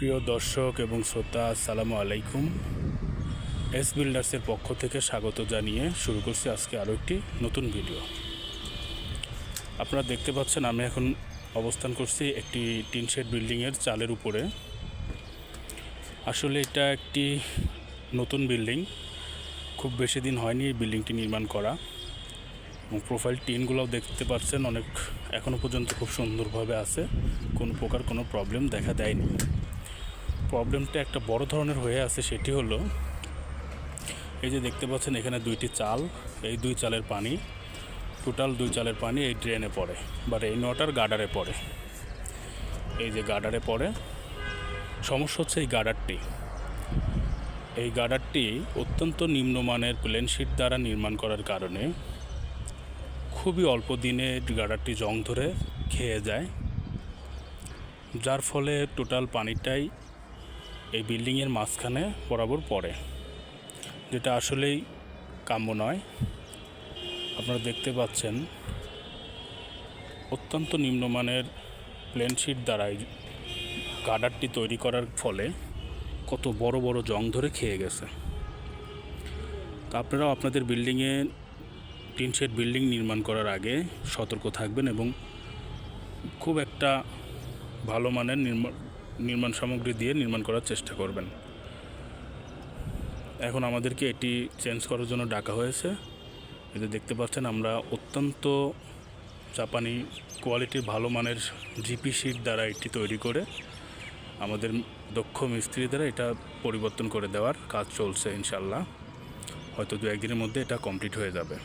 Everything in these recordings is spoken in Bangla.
প্রিয় দর্শক এবং শ্রোতা, আসসালামু আলাইকুম। এস বিল্ডার্সের পক্ষ থেকে স্বাগত জানিয়ে শুরু করছি আজকে আরও একটি নতুন ভিডিও। আপনারা দেখতে পাচ্ছেন, আমি এখন অবস্থান করছি একটি টিন শেড বিল্ডিংয়ের চালের উপরে। আসলে এটা একটি নতুন বিল্ডিং। খুব বেশি দিন হয়নি এই বিল্ডিংটি নির্মাণ করা। এবং প্রোফাইল টিনগুলোও দেখতে পাচ্ছেন, অনেক এখনও পর্যন্ত খুব সুন্দরভাবে আছে। কোনো প্রকার কোনো প্রবলেম দেখা দেয়নি। প্রবলেমটা একটা বড় ধরনের হয়ে আছে সেটি হলো, এই যে দেখতে পাচ্ছেন এখানে দুইটি চাল, এই দুই চালের পানি, টোটাল দুই চালের পানি এই ড্রেনে পড়ে, বা রেইন ওয়াটার গার্ডারে পড়ে। এই যে গার্ডারে পড়ে, সমস্যা হচ্ছে এই গার্ডারটি এই গার্ডারটি অত্যন্ত নিম্নমানের প্লেন শিট দ্বারা নির্মাণ করার কারণে খুবই অল্প দিনে গার্ডারটি জং ধরে খেয়ে যায়, যার ফলে টোটাল পানিটাই এই বিল্ডিংয়ের মাঝখানে বরাবর পড়ে। যেটা আসলেই কাম্য নয়। আপনারা দেখতে পাচ্ছেন অত্যন্ত নিম্নমানের প্লেন শিট গার্ডারটি তৈরি করার ফলে কত বড় বড় জং ধরে খেয়ে গেছে। তা আপনারাও আপনাদের বিল্ডিংয়ে টিন শেড বিল্ডিং নির্মাণ করার আগে সতর্ক থাকবেন এবং খুব একটা ভালো মানের নির্মাণ নির্মাণ সামগ্রী দিয়ে নির্মাণ করার চেষ্টা করবেন। এখন আমাদেরকে এটি চেঞ্জ করার জন্য ডাকা হয়েছে। এতে দেখতে পাচ্ছেন, আমরা অত্যন্ত জাপানি কোয়ালিটির ভালো মানের জিপি শিট দ্বারা এটি তৈরি করে আমাদের দক্ষ মিস্ত্রি দ্বারা এটা পরিবর্তন করে দেওয়ার কাজ চলছে ইনশাল্লাহ হয়তো দু একদিনের মধ্যে এটা কমপ্লিট হয়ে যাবে।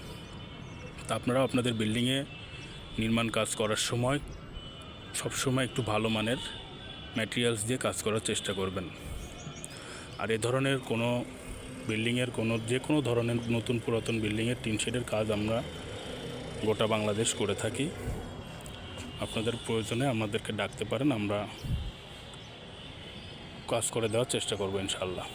তা আপনারাও আপনাদের বিল্ডিংয়ে নির্মাণ কাজ করার সময়, সবসময় একটু ভালো মানের ম্যাটেরিয়ালস দিয়ে কাজ করার চেষ্টা করবেন। আর এ ধরনের কোনো বিল্ডিংয়ের কোনো, যে কোনো ধরনের নতুন পুরাতন বিল্ডিংয়ের টিনশেডের কাজ আমরা গোটা বাংলাদেশ করে থাকি। আপনাদের প্রয়োজনে আমাদেরকে ডাকতে পারেন, আমরা কাজ করে দেওয়ার চেষ্টা করব ইনশাল্লাহ